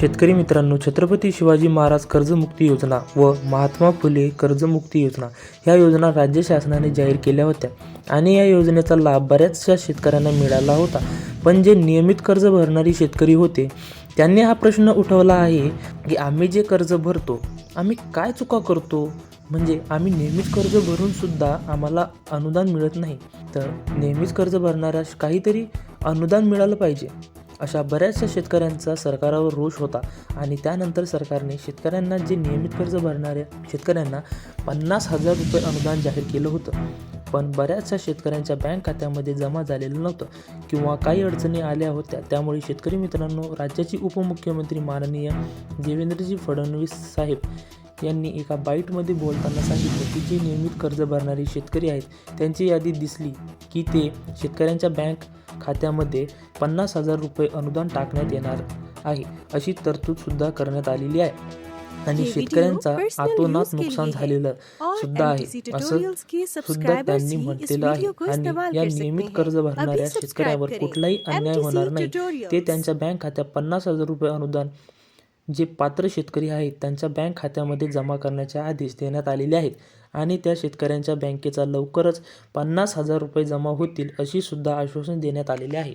शेतकरी मित्रांनो छत्रपती शिवाजी महाराज कर्जमुक्ती योजना व महात्मा फुले कर्जमुक्ती योजना ह्या योजना राज्य शासनाने जाहीर केल्या होत्या आणि या योजनेचा लाभ बऱ्याचशा शेतकऱ्यांना मिळाला होता. पण जे नियमित कर्ज भरणारी शेतकरी होते त्यांनी हा प्रश्न उठवला आहे की आम्ही जे कर्ज भरतो आम्ही काय चुका करतो? म्हणजे आम्ही नेहमीच कर्ज भरूनसुद्धा आम्हाला अनुदान मिळत नाही. तर नेहमीच कर्ज भरणाऱ्या काहीतरी अनुदान मिळालं पाहिजे. अशा बऱ्याचशा शेतकऱ्यांचा सरकारावर रोष होता आणि त्यानंतर सरकारने शेतकऱ्यांना जे नियमित कर्ज भरणाऱ्या शेतकऱ्यांना पन्नास हजार रुपये अनुदान जाहीर केलं होतं. पण बऱ्याचशा शेतकऱ्यांच्या बँक खात्यामध्ये जमा झालेलं नव्हतं किंवा काही अडचणी आल्या होत्या. त्यामुळे शेतकरी मित्रांनो राज्याची उपमुख्यमंत्री माननीय देवेंद्रजी फडणवीस साहेब यांनी एका बाईटमध्ये बोलताना सांगितलं की जे नियमित कर्ज भरणारे शेतकरी आहेत त्यांची यादी दिसली की ते शेतकऱ्यांच्या बँक खात्यामध्ये पन्नास हजार रुपये अनुदान टाकण्यात येणार आहे अशी तरतूदसुद्धा करण्यात आलेली आहे आणि शेतकऱ्यांचा आतोनात नुकसान झालेलं सुद्धा आहे असं सुद्धा त्यांनी म्हटलेलं आहे आणि या नियमित। कर्ज भरणाऱ्या शेतकऱ्यावर कुठलाही। अन्याय होणार नाही ते। त्यांच्या बँक खात्यात पन्नास हजार रुपये अनुदान जे पात्र शेतकरी आहेत त्यांच्या बँक खात्यामध्ये जमा करण्याचे आदेश देण्यात आलेले आहेत आणि त्या शेतकऱ्यांच्या बँकेचा लवकरच पन्नास हजार रुपये जमा होतील अशी सुद्धा आश्वासन देण्यात आलेले आहे.